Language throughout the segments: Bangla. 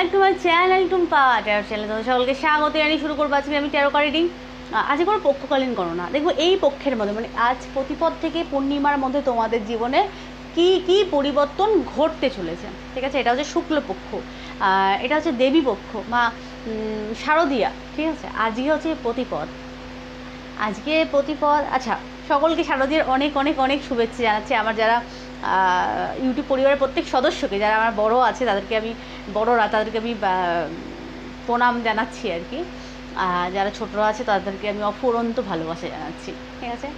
Back to my channel Tumpa tarot channel তোমাদের সকলকে স্বাগত, জানিয়ে শুরু করব আজকে আমি ট্যারো কার্ড রিডিং আজকে কোনো পক্ষকালীন করো না। দেখব এই পক্ষের মধ্যে মানে আজ প্রতিপদ থেকে পূর্ণিমার মধ্যে তোমাদের জীবনে কি কি পরিবর্তন ঘটতে চলেছে। ঠিক আছে? এটা হচ্ছে শুক্লপক্ষ এটা হচ্ছে দেবী পক্ষ, বা শারদীয়া। ঠিক আছে? আজকে হচ্ছে প্রতিপদ। আজকে প্রতিপদ আচ্ছা সকলকে শারদীয়ার অনেক অনেক অনেক শুভেচ্ছা জানাচ্ছি। আমার যারা ইউটিউব পরিবারের প্রত্যেক সদস্যকে, যারা আমার বড় আছে, তাদেরকে আমি বড়রা তাদেরকে আমি প্রণাম জানাচ্ছি আর কি। যারা ছোটরা আছে তাদেরকে আমি অফুরন্ত ভালোবাসা জানাচ্ছি, ঠিক আছে?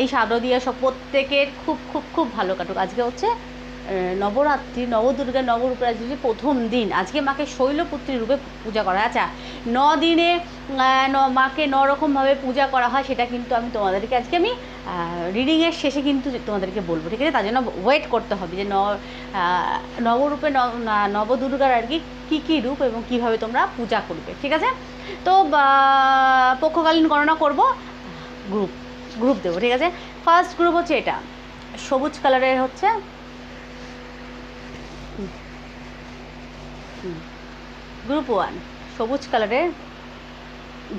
এই শারদীয়া সব প্রত্যেকের খুব খুব খুব ভালো কাটুক। আজকে হচ্ছে নবরাত্রি, নবদুর্গা নবরূপের আজকে হচ্ছে প্রথম দিন, আজকে মাকে শৈলপুত্রী রূপে পূজা করা আচ্ছা ন, মাকে ন রকমভাবে পূজা করা হয়, সেটা কিন্তু আমি তোমাদেরকে আজকে আমি রিডিংয়ের শেষে কিন্তু তোমাদেরকে বলব, ঠিক আছে? তার জন্য ওয়েট করতে হবে যে ন নবরূপে নবদুর্গার আর কি, কী কী রূপ এবং কীভাবে তোমরা পূজা করবে, ঠিক আছে? তো পক্ষকালীন গণনা করব গ্রুপ গ্রুপ দেবো, ঠিক আছে? ফার্স্ট গ্রুপ হচ্ছে এটা, সবুজ কালারের হচ্ছে গ্রুপ ওয়ান সবুজ কালারের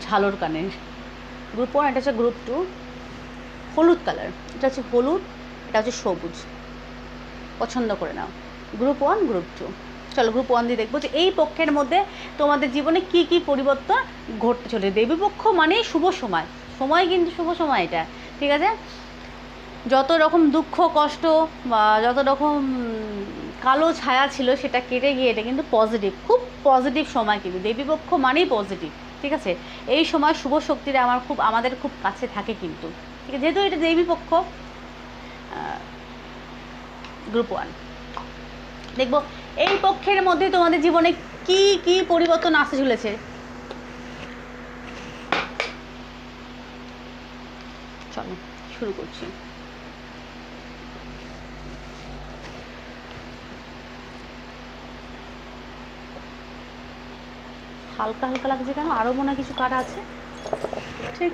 ঝালর কানের গ্রুপ ওয়ান এটা হচ্ছে গ্রুপ টু হলুদ কালার। এটা হচ্ছে হলুদ, এটা হচ্ছে সবুজ। পছন্দ করে নাও। গ্রুপ ওয়ান গ্রুপ টু চলো গ্রুপ ওয়ান দিয়ে দেখব যে এই পক্ষের মধ্যে তোমাদের জীবনে কি কি পরিবর্তন ঘটতে চলে দেবী পক্ষ মানেই শুভ সময়। সময় কিন্তু শুভ সময় এটা, ঠিক আছে? যত রকম দুঃখ, কষ্ট বা যত রকম কালো ছায়া ছিল সেটা কেটে গিয়ে এটা কিন্তু পজিটিভ খুব পজিটিভ সময় কিন্তু। দেবীপক্ষ মানেই পজিটিভ ঠিক আছে? এই সময় শুভ শক্তিরা আমার খুব, আমাদের খুব কাছে থাকে কিন্তু। ঠিক আছে, যেহেতু এটা দেবী পক্ষ গ্রুপ ওয়ান দেখব, এই পক্ষের মধ্যে তোমাদের জীবনে কি কি পরিবর্তন আসতে চলেছে? চলো, শুরু করছি। হালকা হালকা লাগছে কেন? আরও মনে কিছু কাটা আছে। ঠিক।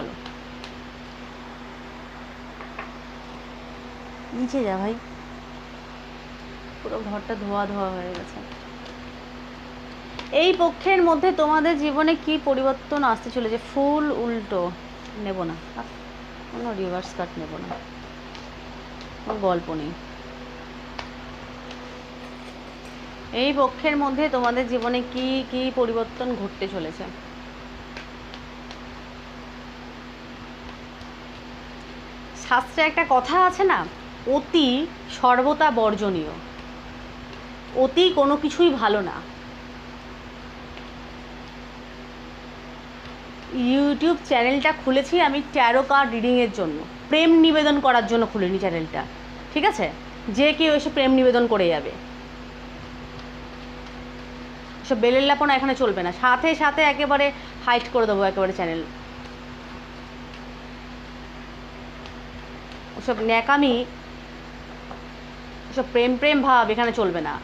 চলো। নিচে যা ভাই। পুরো ঘরটা ধোয়া ধোয়া হয়ে গেছে। এই পক্ষের মধ্যে তোমাদের জীবনে কি পরিবর্তন আসতে চলেছে? ফুল উল্টো নেব না। কোনো রিভার্স কাট নেব না। কোনো গল্প নেই। এই পক্ষের মধ্যে তোমাদের জীবনে কি কি পরিবর্তন ঘটতে চলেছে? শাস্ত্রে একটা কথা আছে না, অতি সর্বতা বর্জনীয়। অতি কোনো কিছুই ভালো না। ইউটিউব চ্যানেলটা খুলেছি আমি ট্যারো কার্ড রিডিংয়ের জন্য। প্রেম নিবেদন করার জন্য খুলিনি চ্যানেলটা, ঠিক আছে? যে কেউ এসে প্রেম নিবেদন করে যাবে। সব বেলের লাপনা এখানে চলবে না। সাথে সাথে একেবারে হাইট করে দেবো একেবারে চ্যানেল। ওসব ন্যাকামি ওসব প্রেম প্রেম ভাব এখানে চলবে না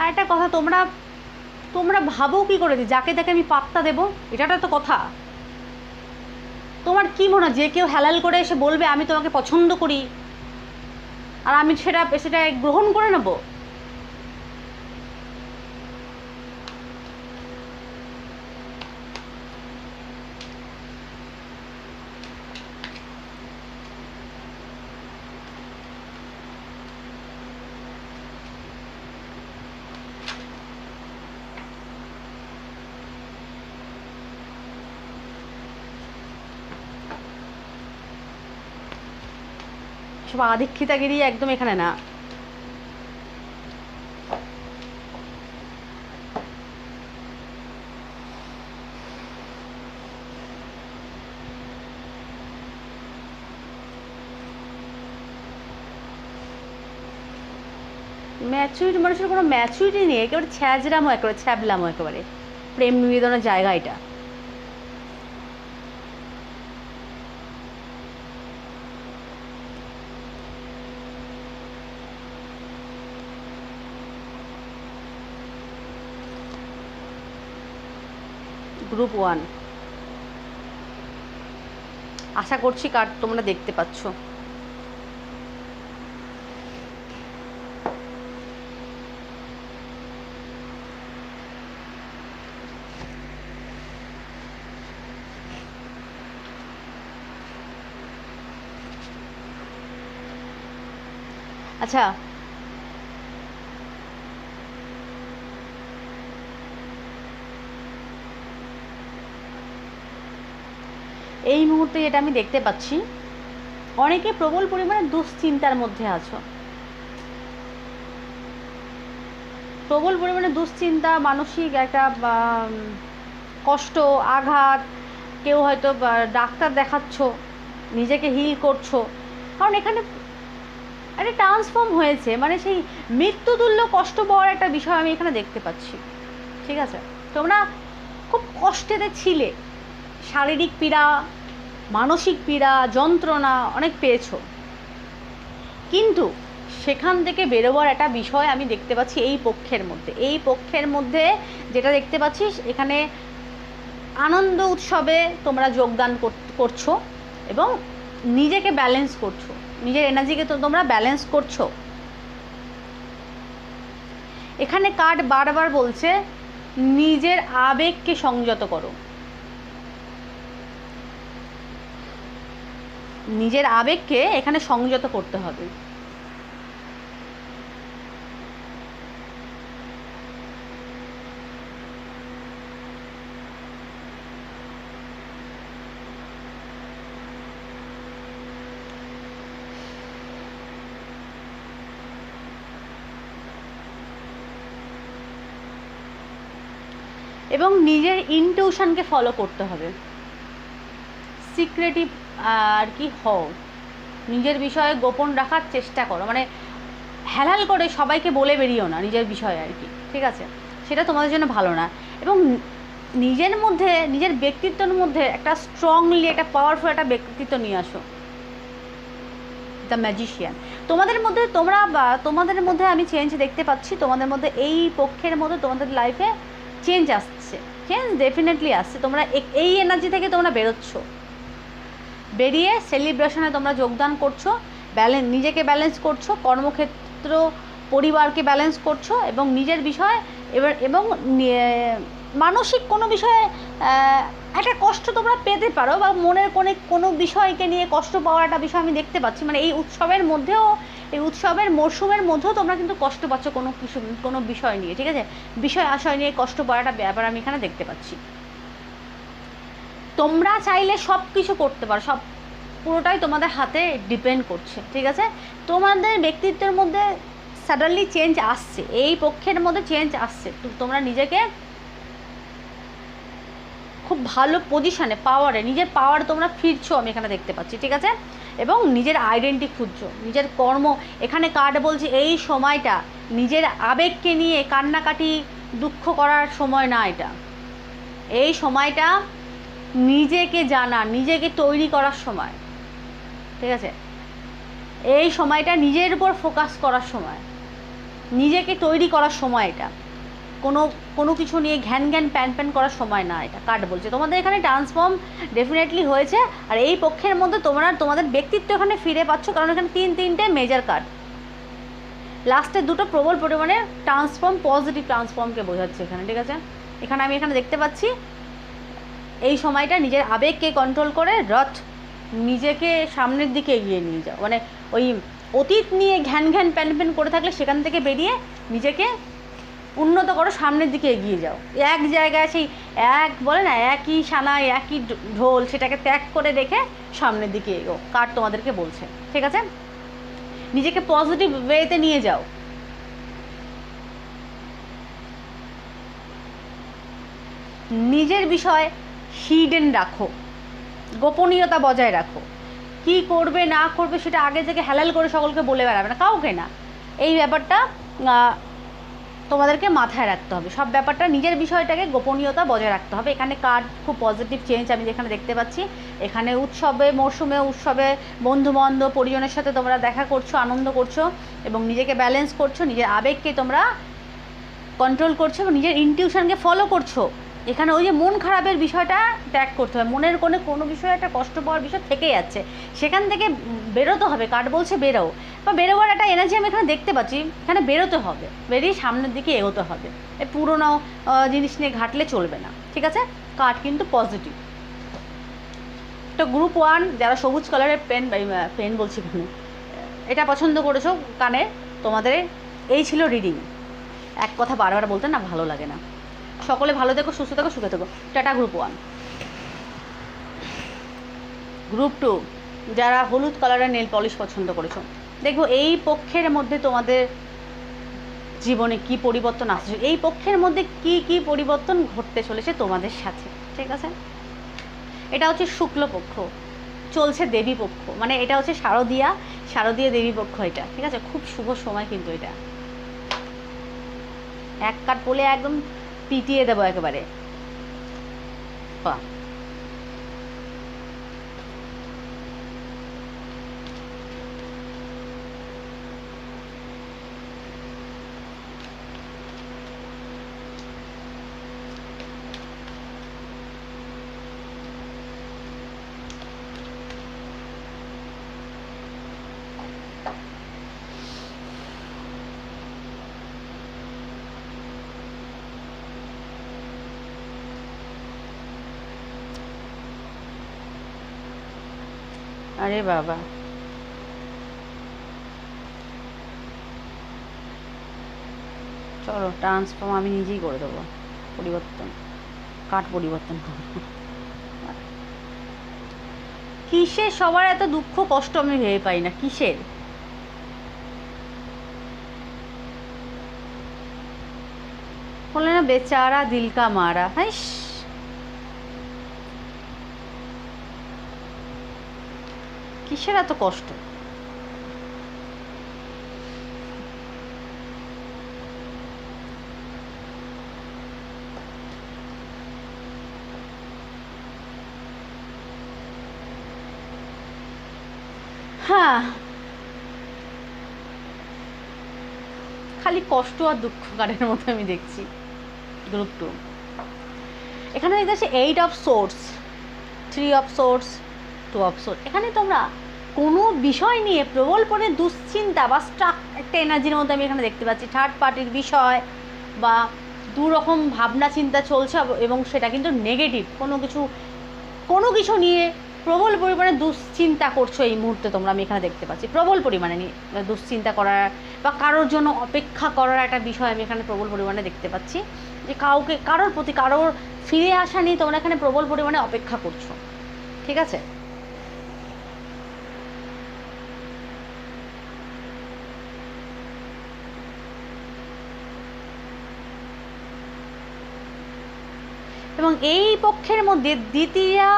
আর একটা কথা তোমরা তোমরা ভাবো কি করে যে যাকে তাকে আমি পাত্তা দেবো? এটাটা তো কথা। তোমার কি মনে হয়, যে কেউ হেলাল করে এসে বলবে, আমি তোমাকে পছন্দ করি, আর আমি সেটা সেটা গ্রহণ করে নেব? সব দীক্ষিতাগিরি একদম এখানে না। ম্যাচুরিটি মানুষের কোনো ম্যাচুরিটি নেই, একেবারে ছ্যাজরামো একেবারে ছ্যাবলামো একেবারে। প্রেম নিবেদনের জায়গা এটা। গ্রুপ ওয়ান আশা করছি কার্ড তোমরা দেখতে পাচ্ছ। আচ্ছা এই মুহূর্তে যেটা আমি দেখতে পাচ্ছি, অনেকে প্রবল পরিমাণে দুশ্চিন্তার মধ্যে আছো। প্রবল পরিমাণে দুশ্চিন্তা, মানসিক একটা কষ্ট, আঘাত, কেউ হয়তো ডাক্তার দেখাচ্ছ, নিজেকে হিল করছ। কারণ এখানে একটা ট্রান্সফর্ম হয়েছে মানে সেই মৃত্যুতুল্য কষ্ট পাওয়ার একটা বিষয় আমি এখানে দেখতে পাচ্ছি। ঠিক আছে? তোমরা খুব কষ্টেতে ছিলে। শারীরিক পীড়া, মানসিক পীড়া, যন্ত্রণা অনেক পেয়েছ। কিন্তু সেখান থেকে বেরোবার একটা বিষয় আমি দেখতে পাচ্ছি এই পক্ষের মধ্যে। এই পক্ষের মধ্যে যেটা দেখতে পাচ্ছি, এখানে আনন্দ উৎসবে তোমরা যোগদান কর- করছ এবং নিজেকে ব্যালেন্স করছ। নিজের এনার্জিকে তো তোমরা ব্যালেন্স করছ। এখানে কার্ড বারবার বলছে, নিজের আবেগকে সংযত করো। নিজের আবেগকে এখানে সংযত করতে হবে। এবং নিজের ইনটিউশনকে ফলো করতে হবে। সিক্রেটিভ আর কি হও? নিজের বিষয়ে গোপন রাখার চেষ্টা করো। মানে হেলাল করে সবাইকে বলে বেরিও না নিজের বিষয়ে আর কি, ঠিক আছে? সেটা তোমাদের জন্য ভালো না। এবং নিজের মধ্যে, নিজের ব্যক্তিত্বের মধ্যে একটা স্ট্রংলি একটা পাওয়ারফুল একটা ব্যক্তিত্ব নিয়ে আসো। দ্য ম্যাজিশিয়ান তোমাদের মধ্যে তোমরা বা, তোমাদের মধ্যে আমি চেঞ্জ দেখতে পাচ্ছি, তোমাদের মধ্যে এই পক্ষের মধ্যে তোমাদের লাইফে চেঞ্জ আসছে। চেঞ্জ ডেফিনেটলি আসছে। তোমরা এই এনার্জি থেকে তোমরা বেরোচ্ছ। বেরিয়ে সেলিব্রেশনে তোমরা যোগদান করছ ব্যালেন্স নিজেকে ব্যালেন্স করছ, কর্মক্ষেত্র, পরিবারকে ব্যালেন্স করছ এবং নিজের বিষয় এবার এবং মানসিক কোনো বিষয়ে একটা কষ্ট তোমরা পেতে পারো বা মনের কোনো কোনো বিষয়কে নিয়ে কষ্ট পাওয়ার একটা বিষয় আমি দেখতে পাচ্ছি। মানে এই উৎসবের মধ্যেও, এই উৎসবের মরশুমের মধ্যেও তোমরা কিন্তু কষ্ট পাচ্ছ কোনো কিছু, কোনো বিষয় নিয়ে, ঠিক আছে? বিষয় আশয় নিয়ে কষ্ট পাওয়ার একটা ব্যাপার আমি এখানে দেখতে পাচ্ছি। তোমরা চাইলে সব কিছু করতে পারো, সব পুরোটাই তোমাদের হাতে ডিপেন্ড করছে, ঠিক আছে? তোমাদের ব্যক্তিত্বের মধ্যে সাডেনলি চেঞ্জ আসছে, এই পক্ষের মধ্যে চেঞ্জ আসছে তোমরা নিজেকে খুব ভালো পজিশনে পাওয়ারে নিজের পাওয়ার তোমরা ফিরছো, আমি এখানে দেখতে পাচ্ছি, ঠিক আছে? এবং নিজের আইডেন্টি খুঁজছো, নিজের কর্ম, এখানে কার্ড বলছে এই সময়টা, নিজের আবেগকে নিয়ে কান্নাকাটি, দুঃখ করার সময় না এটা। এই সময়টা নিজেকে জানা, নিজেকে তৈরি করার সময়। ঠিক আছে? এই সময়টা নিজের উপর ফোকাস করার সময়। নিজেকে তৈরি করার সময় এটা। কোনো কোনো কিছু নিয়ে ঘ্যান ঘ্যান, প্যান প্যান করার সময় না এটা। কার্ড বলছে। তোমাদের এখানে ট্রান্সফর্ম ডেফিনেটলি হয়েছে। আর এই পক্ষের মধ্যে তোমরা, তোমাদের ব্যক্তিত্ব এখানে ফিরে পাচ্ছ, কারণ এখানে তিন, তিনটে মেজর কার্ড লাস্টের দুটো প্রবল পরিমাণে ট্রান্সফর্ম পজিটিভ ট্রান্সফর্মকে বোঝাচ্ছে এখানে। ঠিক আছে? এখানে আমি এখানে দেখতে পাচ্ছি এই সময়টা নিজের আবেগকে কন্ট্রোল করে রথ নিজেকে সামনের দিকে এগিয়ে নিয়ে যাও। মানে ওই অতীত নিয়ে ঘ্যান ঘ্যান প্যান প্যান করে থাকলে সেখান থেকে বেরিয়ে নিজেকে উন্নত করো, সামনের দিকে এগিয়ে যাও। এক জায়গায় সেই এক বলে না, একই সানায় একই ঢোল সেটাকে ত্যাগ করে রেখে সামনের দিকে এগো কার তোমাদেরকে বলছে? ঠিক আছে? নিজেকে পজিটিভ ওয়েতে নিয়ে যাও। নিজের বিষয় হিডেন রাখো। গোপনীয়তা বজায় রাখো। কি করবে, না করবে সেটা আগে থেকে হ্যালাল করে সকলকে বলে বেড়াবে না, কাউকে না। এই ব্যাপারটা তোমাদেরকে মাথায় রাখতে হবে। সব ব্যাপারটা নিজের বিষয়টাকে গোপনীয়তা বজায় রাখতে হবে। এখানে কার্ড খুব পজিটিভ চেঞ্জ আমি যেখানে দেখতে পাচ্ছি। এখানে উৎসবে মরশুমে উৎসবে বন্ধু বান্ধব পরিজনের সাথে তোমরা দেখা করছ, আনন্দ করছ এবং নিজেকে ব্যালেন্স করছ, নিজের আবেগকে তোমরা কন্ট্রোল করছ এবং নিজের ইনটিউশনকে ফলো করছ। এখানে ওই যে মন খারাপের বিষয়টা ত্যাগ করতে হবে মনের কোনো কোনো বিষয়ে একটা কষ্ট পাওয়ার বিষয় থেকে যাচ্ছে। সেখান থেকে বেরোতে হবে কার্ড বলছে বেরো বা বেরোবার একটা এনার্জি আমি এখানে দেখতে পাচ্ছি, এখানে বেরোতে হবে। বেরিয়ে সামনের দিকে এগোতে হবে। এই পুরোনো জিনিস নিয়ে ঘাটলে চলবে না, ঠিক আছে? কার্ড কিন্তু পজিটিভ তো গ্রুপ ওয়ান যারা সবুজ কালারের পেন পেন বলছি এখানে, এটা পছন্দ করেছ কানে তোমাদের এই ছিল রিডিং এক কথা বারবার বলতে না ভালো লাগে না। সকলে ভালো থেকো, সুস্থ থেকো, সুখে থেকো। Tata group one group two যারা হলুদ কালারের নেল পলিশ পছন্দ করেছ দেখো এই পক্ষের মধ্যে তোমাদের জীবনে কি পরিবর্তন আসছে, এই পক্ষের মধ্যে কি কি পরিবর্তন ঘটতে চলেছে তোমাদের সাথে, ঠিক আছে? এটা হচ্ছে শুক্লপক্ষ চলছে দেবী পক্ষ মানে এটা হচ্ছে শারদীয়া, শারদীয় দেবী পক্ষ এটা, ঠিক আছে? খুব শুভ সময় কিন্তু এটা। এক কাঠ পলে একদম পিটিয়ে দেবো একেবারে। বাহ। আরে বাবা। চলো ট্রান্সফর্ম আমি নিজেই করে দেবো। পরিবর্তন। কাঠ পরিবর্তন করব। কিসের সবার এত দুঃখ, কষ্ট আমি ভেবে পাই না। কিসের? বলে না, বেচারা দিলকা মারা। হাইস! কিসের এত কষ্ট? হ্যাঁ। খালি কষ্ট আর দুঃখ কারের মতো আমি দেখছি গ্রুপ টু এখানে দেখতে eight of source three of source two of source এখানে তোমরা কোনো বিষয় নিয়ে প্রবল পরে দুশ্চিন্তা বা স্ট্রাক একটা এনার্জির মধ্যে আমি এখানে দেখতে পাচ্ছি। থার্ড পার্টির বিষয় বা দু রকম ভাবনা চিন্তা চলছে এবং সেটা কিন্তু নেগেটিভ কোনো কিছু কোনো কিছু নিয়ে প্রবল পরিমাণে দুশ্চিন্তা করছ এই মুহূর্তে তোমরা আমি এখানে দেখতে পাচ্ছি। প্রবল পরিমাণে নিয়ে দুশ্চিন্তা করার বা কারোর জন্য অপেক্ষা করার একটা বিষয় আমি এখানে প্রবল পরিমাণে দেখতে পাচ্ছি। যে কাউকে, কারোর প্রতি, কারোর ফিরে আসা নিয়ে তোমরা এখানে প্রবল পরিমাণে অপেক্ষা করছ। ঠিক আছে? এবং এই পক্ষের মধ্যে দ্বিতীয়া,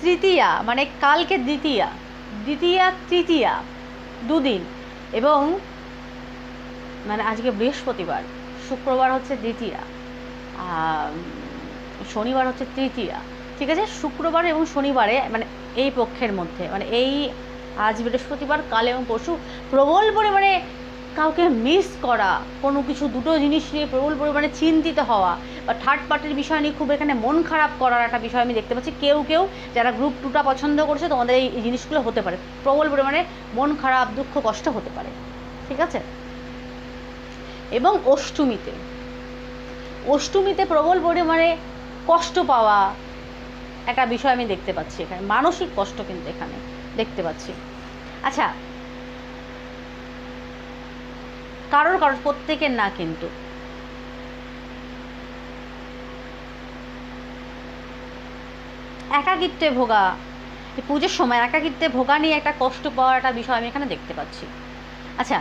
তৃতীয়া মানে কালকে দ্বিতীয়া দ্বিতীয়া, তৃতীয়া দুদিন এবং মানে আজকে বৃহস্পতিবার, শুক্রবার হচ্ছে দ্বিতীয়া শনিবার হচ্ছে তৃতীয়া, ঠিক আছে? শুক্রবার এবং শনিবারে মানে এই পক্ষের মধ্যে মানে এই আজ বৃহস্পতিবার, কাল এবং পরশু প্রবল পরিমাণে কাউকে মিস করা, কোনো কিছু, দুটো জিনিস নিয়ে প্রবল পরিমাণে চিন্তিত হওয়া বা থার্ড পার্টির বিষয় নিয়ে খুব এখানে মন খারাপ করার একটা বিষয় আমি দেখতে পাচ্ছি। কেউ কেউ যারা গ্রুপ টুটা পছন্দ করছে তোমাদের এই জিনিসগুলো হতে পারে। প্রবল পরিমাণে মন খারাপ, দুঃখ, কষ্ট হতে পারে। ঠিক আছে? এবং অষ্টমীতে অষ্টমীতে প্রবল পরিমাণে কষ্ট পাওয়া একটা বিষয় আমি দেখতে পাচ্ছি এখানে। মানসিক কষ্ট কিন্তু এখানে দেখতে পাচ্ছি। আচ্ছা কারোর কারোর, প্রত্যেকের না কিন্তু। একাকিত্বে ভোগা পুজোর সময় একাকিত্বে ভোগা নিয়ে একটা কষ্ট পাওয়ার একটা বিষয় আমি এখানে দেখতে পাচ্ছি। আচ্ছা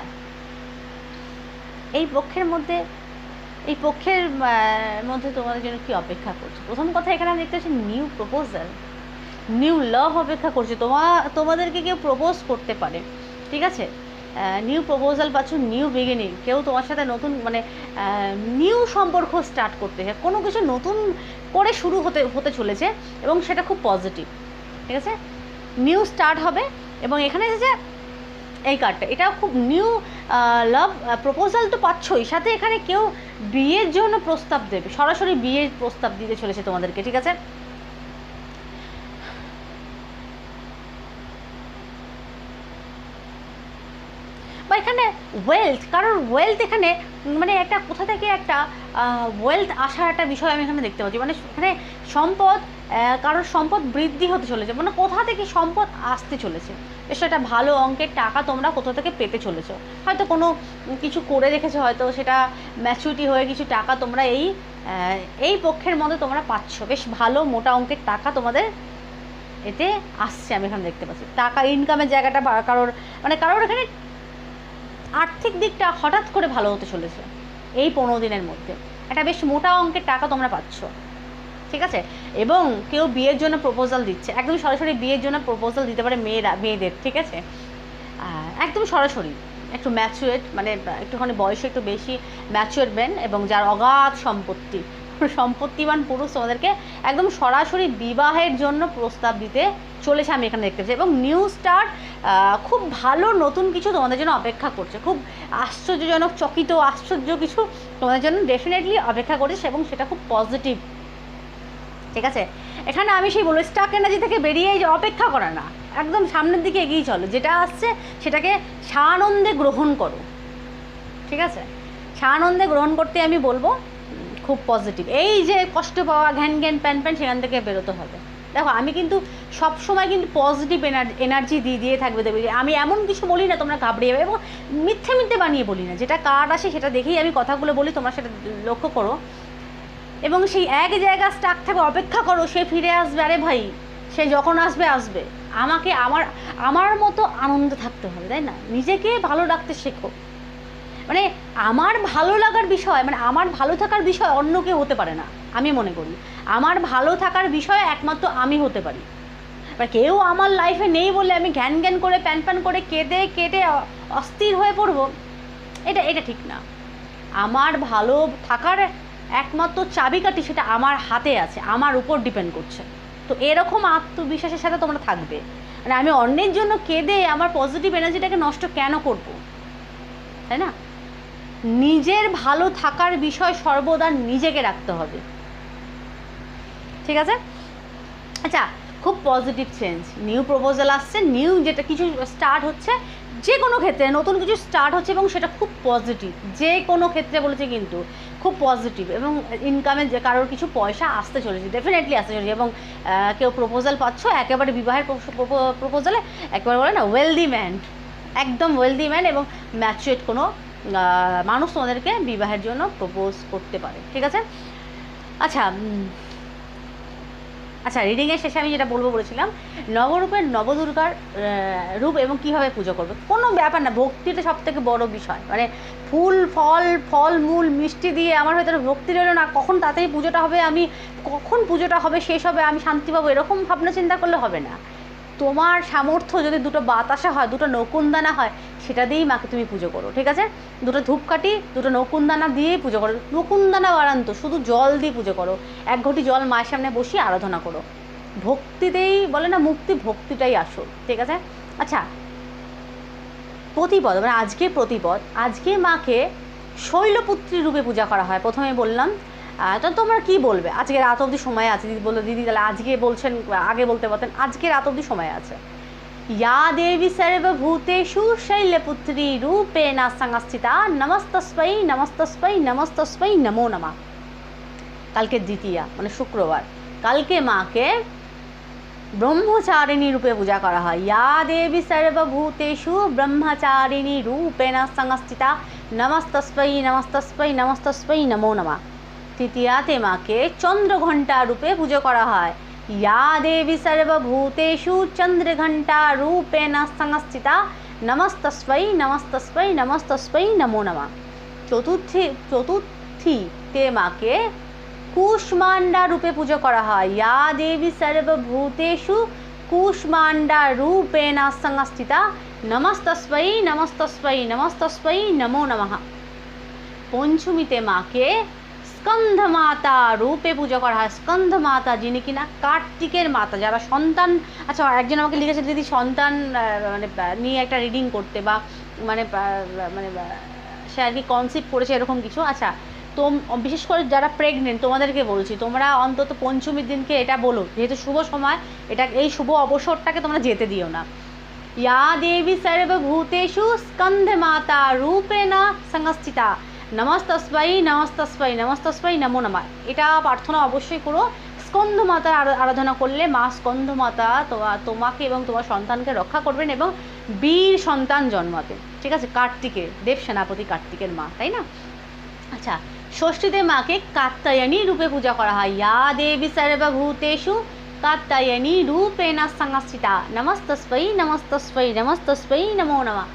এই পক্ষের মধ্যে, এই পক্ষের মধ্যে তোমাদের জন্য কি অপেক্ষা করছে? প্রথম কথা এখানে আমি দেখতে পাচ্ছি নিউ প্রপোজাল নিউ লাভ অপেক্ষা করছে। তোমা, তোমাদেরকে কেউ প্রপোজ করতে পারে, ঠিক আছে? নিউ প্রপোজাল পাচ্ছ নিউ বিগিনিং কেউ তোমার সাথে নতুন মানে নিউ সম্পর্ক স্টার্ট করতে চায় কোনো কিছু নতুন করে শুরু হতে হতে চলেছে এবং সেটা খুব পজিটিভ ঠিক আছে? নিউ স্টার্ট হবে এবং এখানে যে এই কার্ডটা এটা খুব নিউ লাভ প্রপোজাল তো পাচ্ছই। সাথে এখানে কেউ বিয়ের জন্য প্রস্তাব দেবে, সরাসরি বিয়ের প্রস্তাব দিতে চলেছে তোমাদেরকে, ঠিক আছে? এখানে ওয়েলথ কারণ ওয়েলথ এখানে মানে একটা, কোথা থেকে একটা ওয়েলথ আসার একটা বিষয় আমি এখানে দেখতে পাচ্ছি। মানে এখানে সম্পদ কারোর সম্পদ বৃদ্ধি হতে চলেছে। মানে কোথা থেকে সম্পদ আসতে চলেছে? বেশ একটা ভালো অঙ্কের টাকা তোমরা কোথা থেকে পেতে চলেছো? হয়তো কোনো কিছু করে রেখেছো, হয়তো সেটা ম্যাচুরিটি হয়ে কিছু টাকা তোমরা এই এই পক্ষের মধ্যে তোমরা পাচ্ছ। বেশ ভালো মোটা অঙ্কের টাকা তোমাদের এতে আসছে, আমি এখানে দেখতে পাচ্ছি। টাকা ইনকামের জায়গাটা কারোর মানে কারোর এখানে আর্থিক দিকটা হঠাৎ করে ভালো হতে চলেছে এই পনেরো দিনের মধ্যে। একটা বেশ মোটা অঙ্কের টাকা তোমরা পাচ্ছ। ঠিক আছে? এবং কেউ বিয়ের জন্য প্রপোজাল দিচ্ছে। একদম সরাসরি বিয়ের জন্য প্রপোজাল দিতে পারে মেয়েরা, মেয়েদের, ঠিক আছে? একদম সরাসরি। একটু ম্যাচুয়েট মানে একটুখানি বয়সে একটু বেশি ম্যাচুয়েট মেন এবং যার অগাধ সম্পত্তি। সম্পত্তিবান পুরুষ তোমাদেরকে একদম সরাসরি বিবাহের জন্য প্রস্তাব দিতে চলেছে, আমি এখানে দেখতে পাচ্ছি। এবং নিউ স্টার্ট খুব ভালো নতুন কিছু তোমাদের জন্য অপেক্ষা করছে। খুব আশ্চর্যজনক, চকিত, আশ্চর্য কিছু তোমাদের জন্য ডেফিনেটলি অপেক্ষা করছে এবং সেটা খুব পজিটিভ ঠিক আছে? এখানে আমি সেই বলব স্টাক এনার্জি থেকে বেরিয়ে যে অপেক্ষা করা না। একদম সামনের দিকে এগিয়ে চলো। যেটা আসছে, সেটাকে সানন্দে গ্রহণ করো। ঠিক আছে? সানন্দে গ্রহণ করতে আমি বলব খুব পজিটিভ এই যে কষ্ট পাওয়া, ঘ্যান ঘ্যান প্যান প্যান, সেখান থেকে বেরোতে হবে। দেখো, আমি কিন্তু সব সময় কিন্তু পজিটিভ এনার্জি দিয়ে দিয়ে থাকবে দেখবে আমি এমন কিছু বলি না, তোমরা ঘাবড়িয়ে যাবে এবং মিথ্যে মিথ্যে বানিয়ে বলি না। যেটা কার্ড আসে সেটা দেখেই আমি কথাগুলো বলি, তোমরা সেটা লক্ষ্য করো। এবং সেই এক জায়গা স্টাক থাকে অপেক্ষা করো, সে ফিরে আসবে, আরে ভাই, সে যখন আসবে আসবে। আমাকে আমার আমার মতো আনন্দ থাকতে হবে, তাই না? নিজেকে ভালো রাখতে শেখো। মানে আমার ভালো লাগার বিষয় মানে আমার ভালো থাকার বিষয় অন্য কেউ হতে পারে না, আমি মনে করি। আমার ভালো থাকার বিষয় একমাত্র আমি হতে পারি। এবার কেউ আমার লাইফে নেই বলে আমি জ্ঞান জ্ঞান করে, প্যান প্যান করে কেঁদে, কেটে অস্থির হয়ে পড়ব, এটা এটা ঠিক না। আমার ভালো থাকার একমাত্র চাবিকাঠি সেটা আমার হাতে আছে, আমার উপর ডিপেন্ড করছে। তো এরকম আত্মবিশ্বাসের সাথে তোমরা থাকবে। মানে আমি অন্যের জন্য কেঁদে আমার পজিটিভ এনার্জিটাকে নষ্ট কেন করব? তাই না? নিজের ভালো থাকার বিষয় সর্বদা নিজেকে রাখতে হবে। ঠিক আছে? আচ্ছা খুব পজিটিভ চেঞ্জ নিউ প্রপোজাল আসছে নিউ যেটা কিছু স্টার্ট হচ্ছে যে কোনো ক্ষেত্রে, নতুন কিছু স্টার্ট হচ্ছে এবং সেটা খুব পজিটিভ যে কোনো ক্ষেত্রে বলেছে কিন্তু, খুব পজিটিভ এবং ইনকামের যে কারোর কিছু পয়সা আসতে চলেছে ডেফিনেটলি আসতে চলেছে এবং কেউ প্রপোজাল পাচ্ছ, একেবারে বিবাহের প্রপোজালে, একেবারে বলে না ওয়েলদি ম্যান একদম ওয়েলদি ম্যান এবং ম্যাচুয়েট কোনো মানুষ তোমাদেরকে বিবাহের জন্য প্রপোজ করতে পারে, ঠিক আছে? আচ্ছা আচ্ছা রিডিংয়ের শেষে আমি যেটা বলব বলেছিলাম, নবরূপের নবদুর্গার রূপ এবং কীভাবে পুজো করবে? কোনো ব্যাপার না ভক্তিটা সব থেকে বড় বিষয়। মানে ফুল, ফল ফল, মূল, মিষ্টি দিয়ে আমার হয়তো ভক্তি রইল না, কখন তাড়াতাড়ি পুজোটা হবে, আমি কখন পুজোটা হবে, শেষ হবে, আমি শান্তি পাবো, এরকম ভাবনা চিন্তা করলে হবে না। তোমার সামর্থ্য যদি দুটো বাতাসা হয়, দুটো নকুনদানা হয়, সেটা দিয়েই মাকে তুমি পুজো করো, ঠিক আছে? দুটো ধূপকাঠি, দুটো নকুনদানা দিয়েই পুজো করো। নকুনদানা বাড়ান্ত, শুধু জল দিয়ে পুজো করো। এক ঘটি জল মায়ের সামনে বসিয়ে আরাধনা করো। ভক্তিতেই বলে না, মুক্তি ভক্তিটাই আসল, ঠিক আছে? আচ্ছা প্রতিপদ মানে আজকে প্রতিপদ, আজকে মাকে শৈলপুত্রী রূপে পূজা করা হয়, প্রথমে বললাম। তো তোমরা কি বলবে? আজকে রাত অবধি সময় আছে, দিদি বলল, দিদি তাহলে আজকে বলছেন, আগে বলতে পারতেন, আজকে রাত অবধি সময় আছে। ইয়া দেবী সর্বভূতেষু শৈলপুত্রী রূপে না সংস্থিতা নমস্তস্মৈ নমস্তস্মৈ নমস্তস্মৈ, নমো নমা। কালকে দ্বিতীয়া মানে শুক্রবার। কালকে মাকে ব্রহ্মচারিণী রূপে পূজা করা হয়। ইয়া দেবী সর্বভূতেষু ব্রহ্মচারিণী রূপেণ সংস্থিতা নমস্তস্মৈ নমস্তস্মৈ নমস্তস্মৈ, নমো নমা। তৃতীয়া তেমাকে চন্দ্রঘণ্টা রূপে পুজো করা হয়। ইয়া দেবী সর্বভূতেষু চন্দ্রঘণ্টা রূপেণ সংস্থিতা নমস্তস্বৈ নমস্তস্বৈ নমস্তস্বৈ নমো নমা। চতুর্থী চতুর্থী তেমাকে কুষ্মান্ডা রূপে পুজো করা হয়। ইয়া দেবী সর্বভূতেষু কুষ্মান্ডা রূপেণ সংস্থিতা নমস্তস্বৈ নমস্তস্বৈ নমস্তস্বৈ নমো নমঃ। পঞ্চমীতে মাকে স্কন্ধ মাতা রূপে পূজা করা হয়। স্কন্ধ মাতা যিনি কিনা কার্তিকের মাতা, যারা সন্তান আচ্ছা একজন আমাকে লিখেছে, দিদি, সন্তান মানে নিয়ে একটা রিডিং করতে বা মানে মানে সে আর কি কনসেপ্ট করেছে এরকম কিছু। আচ্ছা তো বিশেষ করে যারা প্রেগনেন্ট তোমাদেরকে বলছি, তোমরা অন্তত পঞ্চমীর দিনকে এটা বলো। যেহেতু শুভ সময়, এটা, এই শুভ অবসরটাকে তোমরা যেতে দিও না। ইয়া দেবী সর্বভূতেষু স্কন্ধ মাতা রূপে না সংস্থিতা। নমস্তস্বাই নমস্তস্বাই নমস্তস্বাই নমো নম। এটা প্রার্থনা অবশ্যই করো। স্কন্ধ মাতার আরাধনা করলে মা স্কন্ধ মাতা তোমাকে এবং তোমার সন্তানকে রক্ষা করবেন এবং বীর সন্তান জন্মাতে ঠিক আছে? কার্তিকের, দেব সেনাপতি কার্তিকের মা, তাই না? আচ্ছা ষষ্ঠীতে মাকে কাত্তায়নী রূপে পূজা করা হয়। ইয়া দেবী সর্বভূতেষু কাত্তায়নী রূপে না সংস্থিতা নমস্তস্বাই নমস্তস্বাই নমস্তস্বাই নমো নমা।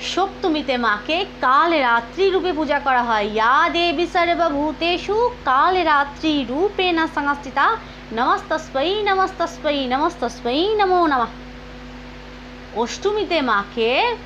সপ্তমীতে মাকে কাল রাত্রি রূপে পূজা করা হয়। ইয়া দেবী সর্বভূতেষু, কাল রাত্রি রূপে না সংস্থিতা নমস্তস্বৈ নমস্তস্বৈ নমস্তস্বৈ নমো নমঃ। অষ্টমীতে মাকে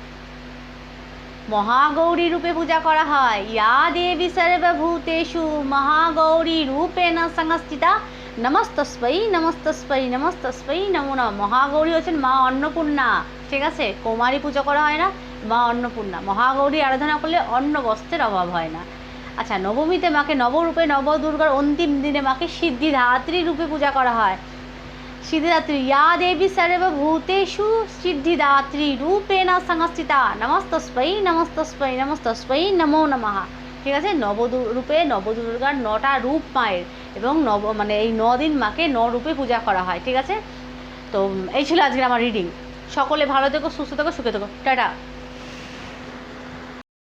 মহাগৌরী রূপে পূজা করা হয়। ইয়া দেবী সর্বভূতেষু, মহাগৌরী রূপে না সংস্থিতা নমস্তস্বৈ নমস্তস্বৈ নমস্তস্বৈ নমো নম। মহাগৌরী হচ্ছেন মা অন্নপূর্ণা। ঠিক আছে? কৌমারী পূজা করা হয় না। মা অন্নপূর্ণা। মহাগৌরী আরাধনা করলে অন্ন বস্ত্রের অভাব হয় না। আচ্ছা নবমীতে মাকে নবরূপে নবদুর্গার অন্তিম দিনে মাকে সিদ্ধিধাত্রী রূপে পূজা করা হয়। সিদ্ধিদাত্রী, ইয়া দেবী সর্ব ভূতেষু সিদ্ধিদাত্রী রূপেণ সংস্থিতা। নমস্তস্পৈ নমস্তস্পৈ নমস্তস্পৈ নমো নমঃ। ঠিক আছে? নবদুরূপে নবদুর্গার নটা রূপ মায়ের এবং নব মানে এই দিন মাকে ন রূপে পূজা করা হয়। ঠিক আছে? তো, এই ছিল আজকে আমার রিডিং। সকলে ভালো থেকো, সুস্থ থেকো, সুখে থেকো। টাটা।